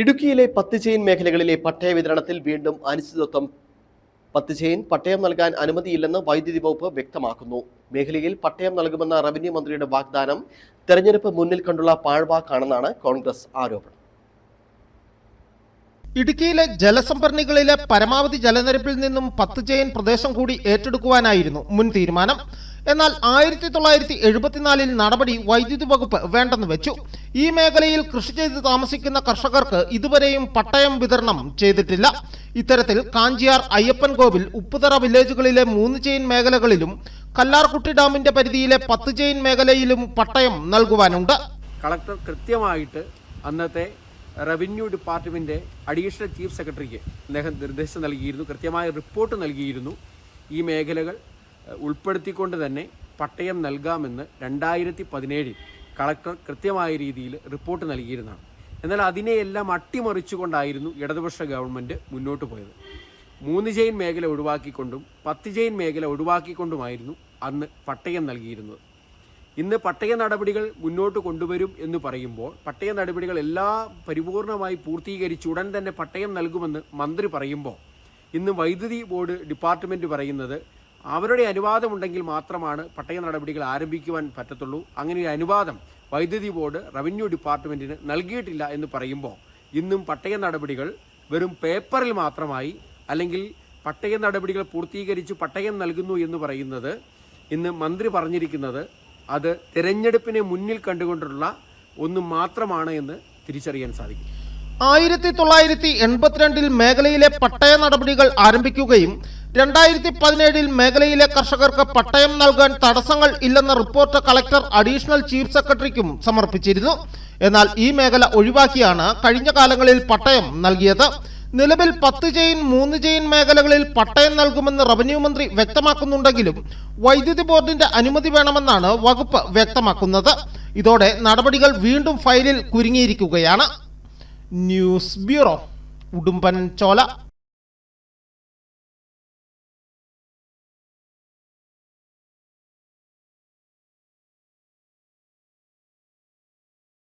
ഇടുക്കിയിലെ പത്ത് ചെയിൻ മേഖലകളിലെ പട്ടയ വിതരണത്തിൽ വീണ്ടും അനിശ്ചിതത്വം. പത്ത് ചെയിൻ പട്ടയം നൽകാൻ അനുമതിയില്ലെന്ന് വൈദ്യുതി വകുപ്പ് വ്യക്തമാക്കുന്നു. മേഖലയിൽ പട്ടയം നൽകുമെന്ന റവന്യൂ മന്ത്രിയുടെ വാഗ്ദാനം തെരഞ്ഞെടുപ്പ് മുന്നിൽ കണ്ടുള്ള പാഴ്വാക്കാണെന്നാണ് കോൺഗ്രസ് ആരോപണം. ഇടുക്കിയിലെ ജലസംഭരണികളിലെ പരമാവധി ജലനിരപ്പിൽ നിന്നും പത്ത് ചെയിൻ പ്രദേശം കൂടി ഏറ്റെടുക്കുവാനായിരുന്നു മുൻ തീരുമാനം. എന്നാൽ ആയിരത്തി തൊള്ളായിരത്തി എഴുപത്തിനാലിൽ നടപടി വൈദ്യുതി വകുപ്പ് വേണ്ടെന്ന് വെച്ചു. ഈ മേഖലയിൽ കൃഷി ചെയ്ത് താമസിക്കുന്ന കർഷകർക്ക് ഇതുവരെയും പട്ടയം വിതരണം ചെയ്തിട്ടില്ല. ഇത്തരത്തിൽ കാഞ്ചിയാർ അയ്യപ്പൻ കോവിൽ ഉപ്പുതറ വില്ലേജുകളിലെ മൂന്ന് ചെയിൻ മേഖലകളിലും കല്ലാർകുട്ടി ഡാമിന്റെ പരിധിയിലെ പത്ത് ചെയിൻ മേഖലയിലും പട്ടയം നൽകുവാനുണ്ട്. കളക്ടർ കൃത്യമായിട്ട് അന്നത്തെ റവന്യൂ ഡിപ്പാർട്ട്മെന്റ് അഡീഷണൽ ചീഫ് സെക്രട്ടറിക്ക് അദ്ദേഹം നിർദ്ദേശം നൽകിയിരുന്നു കൃത്യമായ റിപ്പോർട്ട് നൽകിയിരുന്നു. ഈ മേഖലകൾ ഉൾപ്പെടുത്തിക്കൊണ്ട് തന്നെ പട്ടയം നൽകാമെന്ന് രണ്ടായിരത്തി പതിനേഴിൽ കളക്ടർ കൃത്യമായ രീതിയിൽ റിപ്പോർട്ട് നൽകിയിരുന്നതാണ്. എന്നാൽ അതിനെയെല്ലാം അട്ടിമറിച്ചുകൊണ്ടായിരുന്നു ഇടതുപക്ഷ ഗവൺമെന്റ് മുന്നോട്ട് പോയത്. മൂന്ന് ചെയിൻ മേഖല ഒഴിവാക്കിക്കൊണ്ടും പത്ത് ചെയിൻ മേഖല ഒഴിവാക്കിക്കൊണ്ടുമായിരുന്നു അന്ന് പട്ടയം നൽകിയിരുന്നത്. ഇന്ന് പട്ടയ നടപടികൾ മുന്നോട്ട് കൊണ്ടുവരും എന്ന് പറയുമ്പോൾ പട്ടയ നടപടികൾ എല്ലാം പരിപൂർണമായി പൂർത്തീകരിച്ച് ഉടൻ തന്നെ പട്ടയം നൽകുമെന്ന് മന്ത്രി പറയുമ്പോൾ ഇന്ന് വൈദ്യുതി ബോർഡ് ഡിപ്പാർട്ട്മെന്റ് പറയുന്നത് അവരുടെ അനുവാദമുണ്ടെങ്കിൽ മാത്രമാണ് പട്ടയ നടപടികൾ ആരംഭിക്കുവാൻ പറ്റത്തുള്ളൂ. അങ്ങനെ ഒരു അനുവാദം വൈദ്യുതി ബോർഡ് റവന്യൂ ഡിപ്പാർട്ട്മെന്റിന് നൽകിയിട്ടില്ല എന്ന് പറയുമ്പോൾ ഇന്നും പട്ടയ നടപടികൾ വെറും പേപ്പറിൽ മാത്രമായി അല്ലെങ്കിൽ പട്ടയ നടപടികൾ പൂർത്തീകരിച്ച് പട്ടയം നൽകുന്നു എന്ന് പറയുന്നത് ഇന്ന് മന്ത്രി പറഞ്ഞിരിക്കുന്നത് അത് തിരഞ്ഞെടുപ്പിനെ മുന്നിൽ കണ്ടുകൊണ്ടുള്ള ഒന്ന് മാത്രമാണ് എന്ന് തിരിച്ചറിയാൻ സാധിക്കും. ആയിരത്തി തൊള്ളായിരത്തി എൺപത്തിരണ്ടിൽ മേഖലയിലെ പട്ടയ നടപടികൾ ആരംഭിക്കുകയും രണ്ടായിരത്തി പതിനേഴിൽ മേഖലയിലെ കർഷകർക്ക് പട്ടയം നൽകാൻ തടസ്സങ്ങൾ ഇല്ലെന്ന റിപ്പോർട്ട് കളക്ടർ അഡീഷണൽ ചീഫ് സെക്രട്ടറിക്കും സമർപ്പിച്ചിരുന്നു. എന്നാൽ ഈ മേഖല ഒഴിവാക്കിയാണ് കഴിഞ്ഞ കാലങ്ങളിൽ പട്ടയം നൽകിയത്. നിലവിൽ പത്ത് ചെയിൻ മൂന്ന് ചെയിൻ മേഖലകളിൽ പട്ടയം നൽകുമെന്ന് റവന്യൂ മന്ത്രി വ്യക്തമാക്കുന്നുണ്ടെങ്കിലും വൈദ്യുതി ബോർഡിന്റെ അനുമതി വേണമെന്നാണ് വകുപ്പ് വ്യക്തമാക്കുന്നത്. ഇതോടെ നടപടികൾ വീണ്ടും ഫയലിൽ കുരുങ്ങിയിരിക്കുകയാണ്. ന്യൂസ് ബ്യൂറോ ഉടുമ്പൻ ചോല.